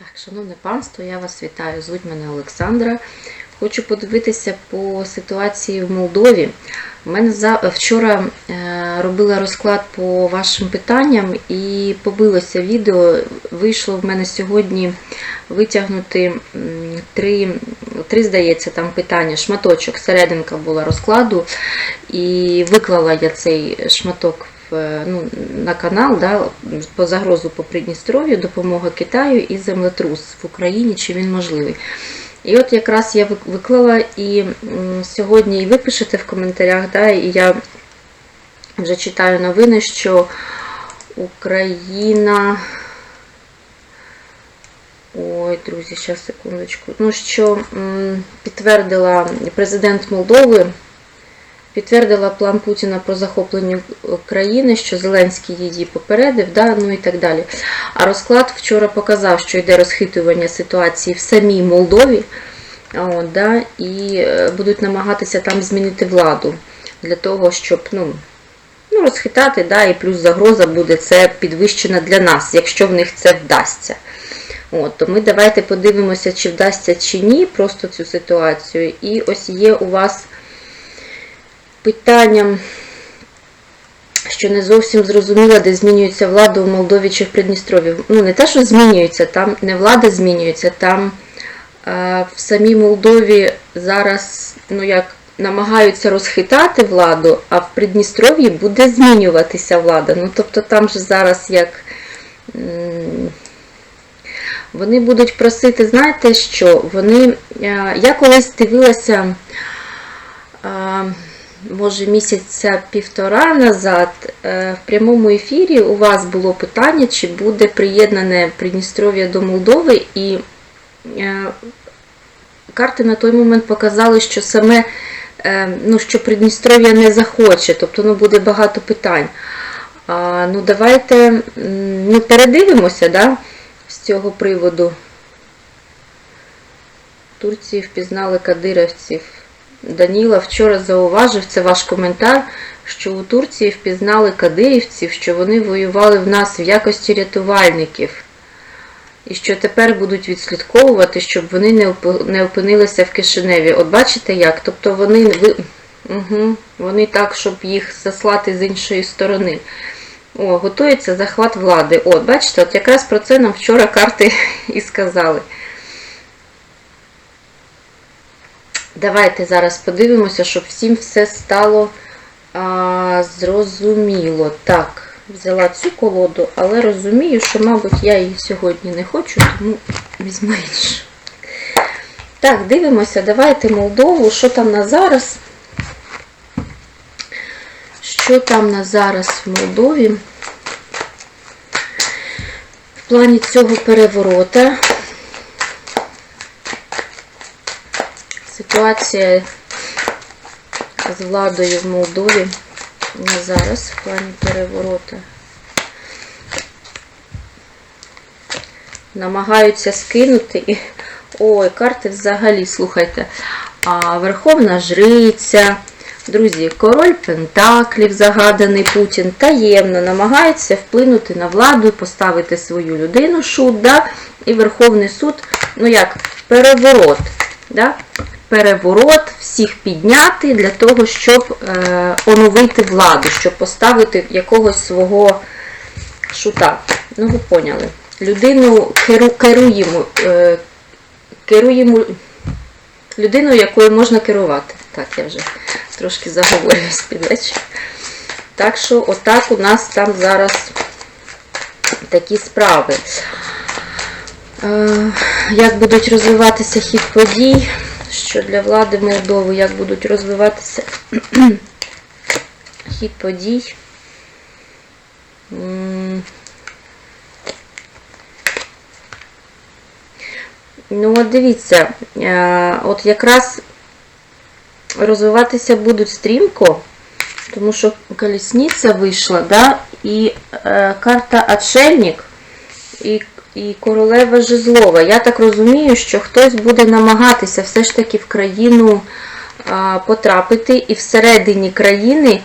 Так, шановне панство, я вас вітаю. Звуть мене Олександра. Хочу подивитися по ситуації в Молдові. У мене вчора е, робила розклад по вашим питанням і побилося відео. Вийшло в мене сьогодні витягнути три, три, здається, там питання, шматочок, серединка була розкладу. І виклала я цей шматок ну, на канал да, по загрозу по Придністров'ю, допомога Китаю і землетрус в Україні, чи він можливий. І от якраз я вик- виклала і сьогодні і ви пишете в коментарях, да, і я вже читаю новини, що Україна. Ой, друзі, зараз секундочку. Ну, що м, підтвердила президент Молдови, підтвердила план Путіна про захоплення країни, що Зеленський її попередив, да, ну і так далі. А розклад вчора показав, що йде розхитування ситуації в самій Молдові, от, да, і е, будуть намагатися там змінити владу для того, щоб ну, ну, розхитати, да, і плюс загроза буде це підвищена для нас, якщо в них це вдасться. От, то ми давайте подивимося, чи вдасться чи ні, просто цю ситуацію. І ось є у вас питання, що не зовсім зрозуміло, де змінюється влада у Молдові чи в Придністров'ї. Ну, не те, що змінюється, там не влада змінюється, там е, в самій Молдові зараз, ну як, намагаються розхитати владу, а в Придністров'ї буде змінюватися влада. Ну, тобто там же зараз як. Вони будуть просити, знаєте що? Вони, е, я колись дивилася, може, місяця півтора назад, е, в прямому ефірі у вас було питання, чи буде приєднане Придністров'я до Молдови, і е, карти на той момент показали, що саме е, ну, що Придністров'я не захоче, тобто ну, буде багато питань. А, ну, давайте ну, передивимося, да? з цього приводу. Турції впізнали кадировців. Даніла вчора зауважив, це ваш коментар, що у Турції впізнали кадирівців, що вони воювали в нас в якості рятувальників. І що тепер будуть відслідковувати, щоб вони не опинилися в Кишиневі. От бачите як? Тобто вони, ви, угу, вони так, щоб їх заслати з іншої сторони. О, готується захват влади. От, бачите, от якраз про це нам вчора карти і сказали. Давайте зараз подивимося, щоб всім все стало а, зрозуміло. Так, взяла цю колоду, але розумію, що, мабуть, я її сьогодні не хочу, тому візьму іншу. Так, дивимося, давайте Молдову, що там на зараз. Що там на зараз в Молдові? В плані цього переворота ситуація з владою в Молдові на зараз в плані переворота. Намагаються скинути. Ой, карти взагалі, слухайте. А, Верховна Жриця. Друзі, король Пентаклів, загаданий Путін, таємно намагається вплинути на владу, поставити свою людину, шут, да? і Верховний суд, ну як, переворот. Да? Переворот, всіх підняти для того, щоб е, оновити владу, щоб поставити якогось свого шута. Ну, ви поняли. Людину керу, керуємо, е, керуємо людину, якою можна керувати. Так, я вже трошки заговорююсь під вечір. Так що, отак у нас там зараз такі справи. Е, Як будуть розвиватися хід подій, що для влади Молдови, як будуть розвиватися хід подій. Ну, от дивіться, е, от якраз розвиватися будуть стрімко, тому що колісниця вийшла, да? і е, карта Отшельник і, і королева Жезлова. Я так розумію, що хтось буде намагатися все ж таки в країну а, потрапити і всередині країни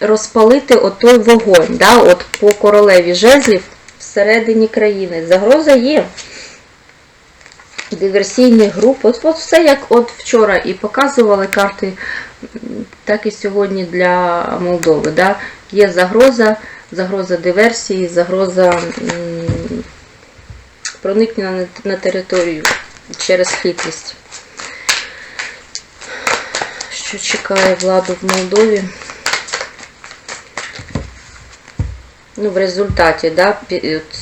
розпалити отой вогонь. Да? От по королеві жезлів всередині країни. Загроза є. диверсійних груп. От, от все як от вчора і показували карти, так і сьогодні для Молдови. Да? Є загроза, загроза диверсії, загроза м, проникнення на, територію через хитрість. Що чекає владу в Молдові? Ну, в результаті да,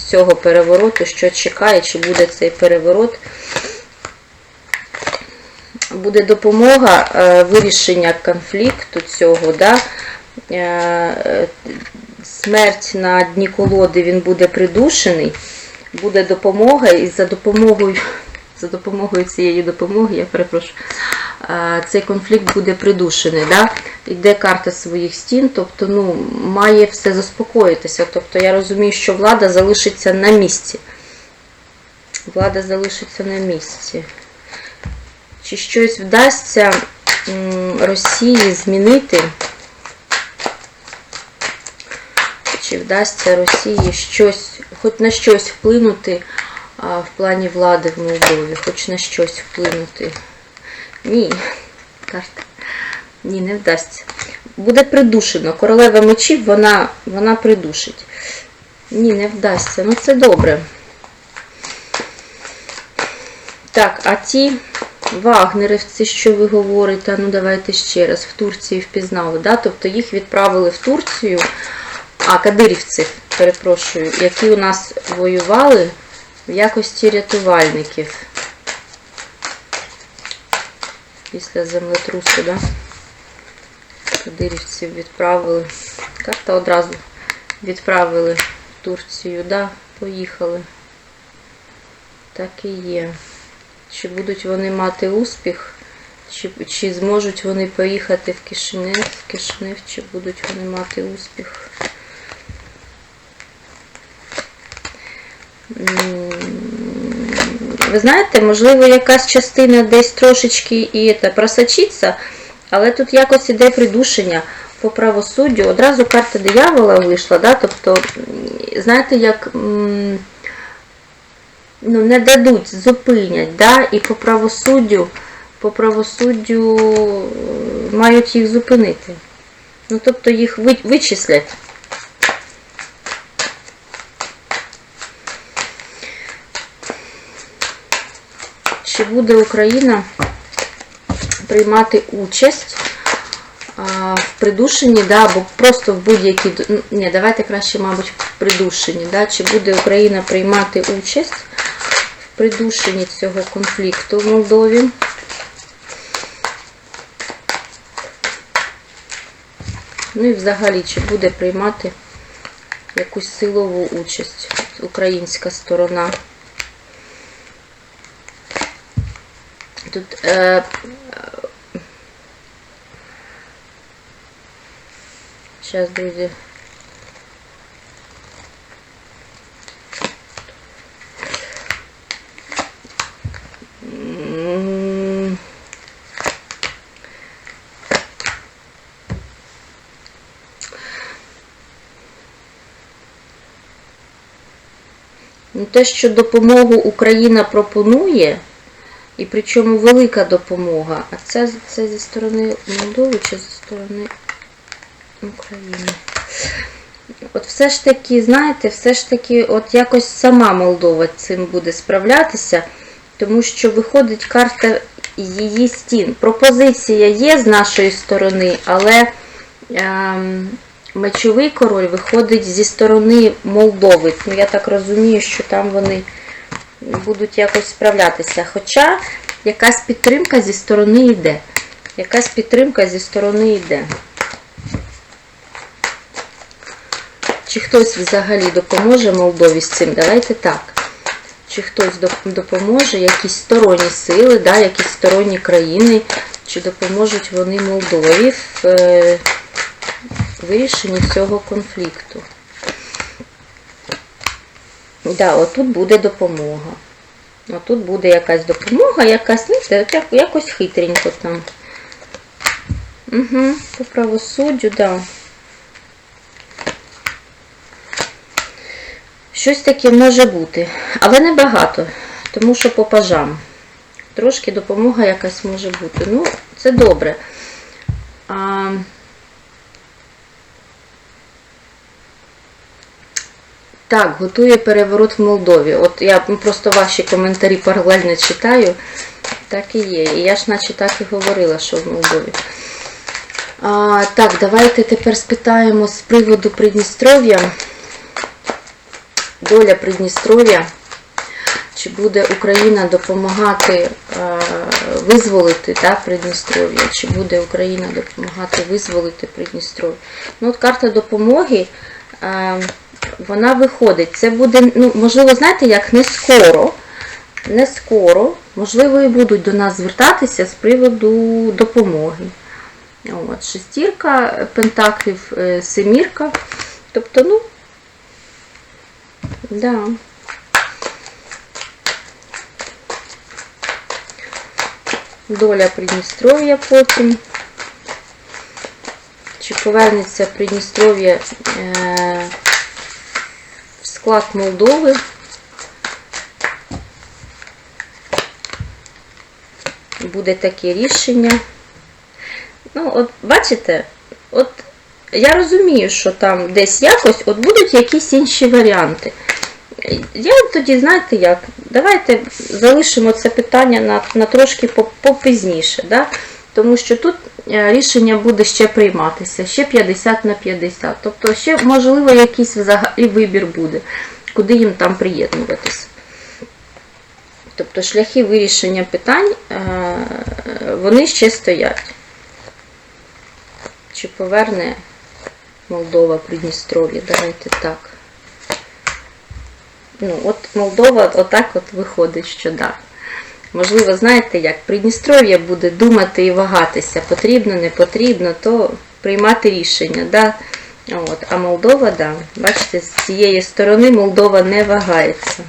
цього перевороту, що чекає, чи буде цей переворот. Буде допомога е, вирішення конфлікту цього, да, е, е, смерть на дні колоди він буде придушений, буде допомога, і за допомогою, за допомогою цієї допомоги, я перепрошую, е, цей конфлікт буде придушений. Да? Йде карта своїх стін, тобто ну, має все заспокоїтися. Тобто я розумію, що влада залишиться на місці. Влада залишиться на місці. Чи щось вдасться Росії змінити? Чи вдасться Росії щось, хоч на щось вплинути а, в плані влади в Молдові, хоч на щось вплинути? Ні, карта. Ні, не вдасться. Буде придушено. Королева мечів, вона, вона придушить. Ні, не вдасться. Ну це добре. Так, а ті вагнерівці, що ви говорите, ну давайте ще раз, в Турції впізнали, да? тобто їх відправили в Турцію, а кадирівці, перепрошую, які у нас воювали в якості рятувальників. Після землетрусу, да? Кадирівців відправили. Карта одразу відправили в Турцію, да, поїхали. Так і є. Чи будуть вони мати успіх, чи, чи зможуть вони поїхати в Кишинев, в Кишинев, чи будуть вони мати успіх? Ви знаєте, можливо, якась частина десь трошечки і це, просочиться, але тут якось іде придушення по правосуддю. Одразу карта диявола вийшла, да? тобто, знаєте, як. ну, не дадуть, зупинять, да? і по правосуддю, по правосуддю мають їх зупинити. Ну, тобто їх вичислять. Чи буде Україна приймати участь в придушенні, да, або просто в будь-якій. Ні, давайте краще, мабуть, в придушенні. Да, чи буде Україна приймати участь в придушенні цього конфлікту в Молдові? Ну і взагалі, чи буде приймати якусь силову участь українська сторона? Тут е, Зараз, друзі. Ну, Те, що допомогу Україна пропонує, і причому велика допомога, а це, це зі сторони Молдови чи зі сторони України. От все ж таки, знаєте, все ж таки, от якось сама Молдова цим буде справлятися, тому що виходить карта її стін. Пропозиція є з нашої сторони, але ем, мечовий король виходить зі сторони Молдови. Ну, я так розумію, що там вони будуть якось справлятися. Хоча якась підтримка зі сторони йде. Якась підтримка зі сторони йде. Чи хтось взагалі допоможе Молдові з цим? Давайте так. Чи хтось допоможе, якісь сторонні сили, да, якісь сторонні країни, чи допоможуть вони Молдові в е, вирішенні цього конфлікту? Да, отут буде допомога. Отут буде якась допомога, якась, ну, якось хитренько там. Угу, по правосуддю, да. Щось таке може бути, але не багато, тому що по пажам. трошки допомога якась може бути. Ну, це добре. А, так, готує переворот в Молдові. От я просто ваші коментарі паралельно читаю. Так і є. І я ж наче так і говорила, що в Молдові. А, так, давайте тепер спитаємо з приводу Придністров'я. Доля Придністров'я. Чи буде Україна допомагати е, визволити та, Придністров'я? Чи буде Україна допомагати визволити Придністров'я? Ну, от карта допомоги, е, вона виходить. Це буде, ну, можливо, знаєте, як не скоро. Не скоро, можливо, і будуть до нас звертатися з приводу допомоги. От, шестірка пентаклів, е, семірка. Тобто, ну, да. Доля Придністров'я потім. Чи повернеться Придністров'я е, склад Молдови? Буде таке рішення. Ну, от бачите, от я розумію, що там десь якось от будуть якісь інші варіанти. Я тоді, знаєте як, давайте залишимо це питання на, на трошки попізніше, да? тому що тут рішення буде ще прийматися, ще 50 на 50. Тобто ще, можливо, якийсь взагалі вибір буде, куди їм там приєднуватися. Тобто шляхи вирішення питань, е, вони ще стоять. Чи поверне Молдова Придністров'я? Давайте так. Ну, от Молдова отак от виходить, що да. Можливо, знаєте, як Придністров'я буде думати і вагатися, потрібно, не потрібно, то приймати рішення. Да? От. А Молдова, да. Бачите, з цієї сторони Молдова не вагається.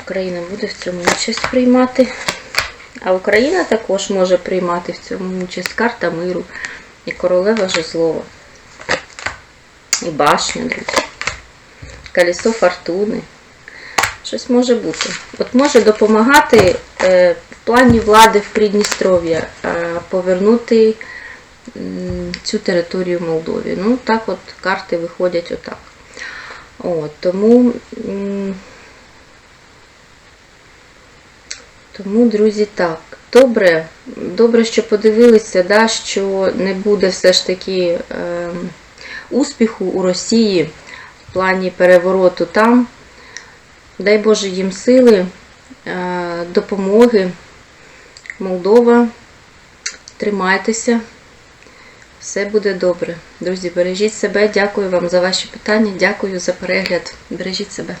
Україна буде в цьому участь приймати. А Україна також може приймати в цьому участь карта миру і королева жезлова. І башня, друзі. Колесо фортуни. Щось може бути. От може допомагати е, в плані влади в Придністров'я е, повернути цю територію Молдові. Ну, так от карти виходять отак. От, тому, тому, друзі, так. Добре, добре, що подивилися, да, що не буде все ж таки. Е, успіху у Росії в плані перевороту там. Дай Боже їм сили, е, допомоги. Молдова, тримайтеся, все буде добре. Друзі, бережіть себе, дякую вам за ваші питання, дякую за перегляд. Бережіть себе.